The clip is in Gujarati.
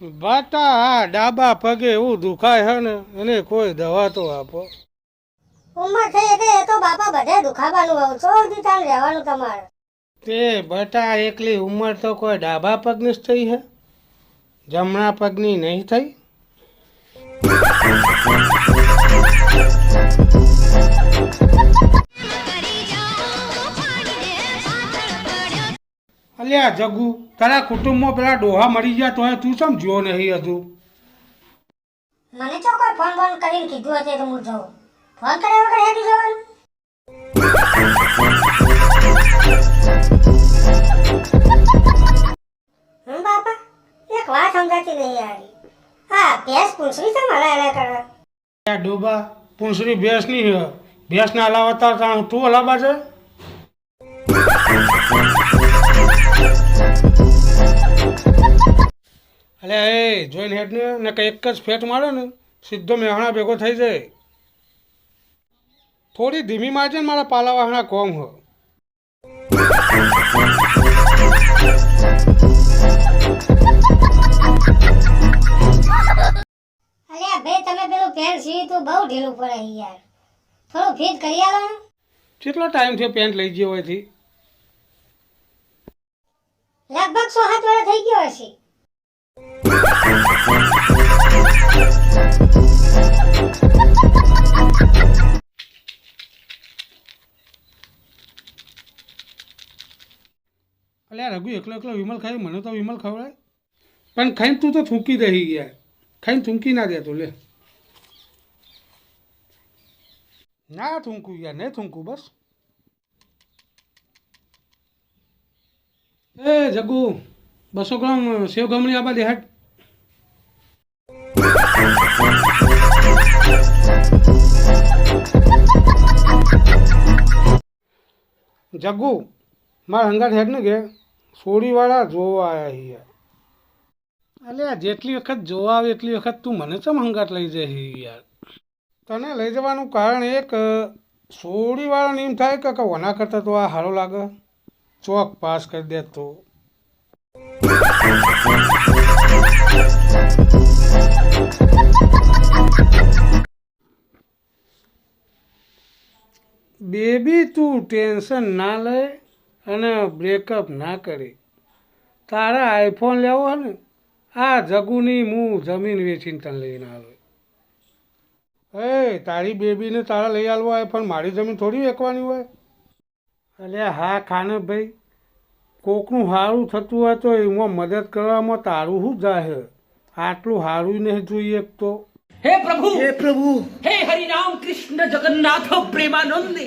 બાટા આ ડાબા પગે એવું દુખાય છે ને એને કોઈ દવા તો આપો. ઉંમર થઈ એટલે એ તો બાપા બધે દુખાવાનું આવું છો સુધી તાન રહેવાનું તમારે. તે બટા એકલી ઉંમર તો કોઈ ડાબા પગની જ થઈ છે જમણા પગની નહીં થઈ? અલ્યા જગુ તારા કુટુંબમાં પેલા ડોહા મરી ગયા તો તું સમ જો નહીં હજુ? મને તો કોઈ ફોન ફોન કરીને કીધું હતું તો હું જાઉં. ફોન કર્યા વગર હેડી જવાનું? હમ બાપા એક વાત સમજાતી નહીં યારી હા ભેંસ પૂછવી છે મારા એના કરે આ ડોબા પૂંછડી ભેંસની છે ભેંસના હલાવતા તાણ તું અલાવા છે અલે એ જોઈને હેડને ને કંઈ એક જ ફેટ મારો ને સીધો મેહણા ભેગો થઈ જાય. થોડી ધીમી મારજે ને મારા પાલા વાહણા કોમ હો. અલ્યા ભાઈ તમે પેલું પેન્ટ સીવી તું બહુ ઢીલું પડે યાર. થોડું ફીટ કરી આલો ને. કેટલો ટાઈમ થયો પેન્ટ લઈ ગયો હોયથી લગભગ સો હાથ વર્ષ થઈ ગયો હશે. અલ્યા રઘુ એકલો એકલો વિમલ ખાઈ મને તો વિમલ ખવડાય. પણ ખાઈને તું તો થૂંકી દઈ ગયા. ખાઈને થૂંકી ના દે તું લે. ના થૂંકું યાર નહીં થૂંકું બસ. એ જગુ, બસો ગ્રામ, સેવ ગમણી આબા દે હાટ. જગુ, મારા હંગાત હેડ ને કે સોડીવાળા જોવા આવ્યા અલે જેટલી વખત જોવા આવે એટલી વખત તું મને ચમ હંગાટ લઈ જાય યાર? તને લઈ જવાનું કારણ એક સોડીવાળાને એમ થાય કે વના કરતાં તો આ સારો લાગે? ચોક પાસ કરી દે તો. બેબી, તું ટેન્શન ના લે અને બ્રેકઅપ ના કરે. તારા આઈફોન લેવો હોય ને, આ જગુની હું જમીન વેચીને તને લઈને આવે એ, તારી બેબીને તારા લઈ આવવો આઈફોન મારી જમીન થોડી વેચવાની હોય? એટલે હા ખાનભાઈ કોકનું સારું થતું હોય તો એમાં મદદ કરવામાં તારું શું જાહે? આટલું સારું નહીં જોઈએ તો. હે પ્રભુ! હે પ્રભુ! હે હરિ રામ કૃષ્ણ જગન્નાથ પ્રેમાનંદ એ